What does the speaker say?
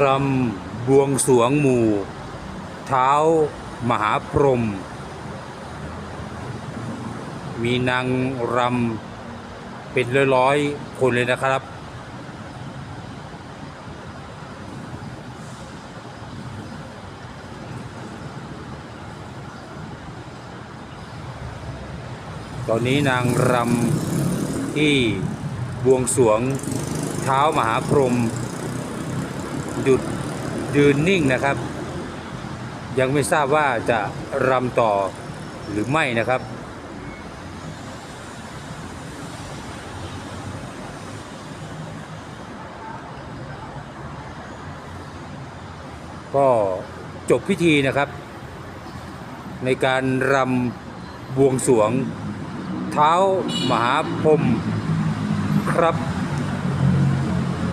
รำบวงสวงหมู่ เท้ามหาพรหมมีนางรำเป็นร้อยๆคนเลยนะครับ ตอนนี้นางรำที่บวงสวงเท้ามหาพรหม หยุดยืนนิ่งนะครับ ยังไม่ทราบว่าจะรำต่อหรือไม่นะครับ ก็จบพิธีนะครับ ในการรำบวงสวงเท้ามหาพรมครับ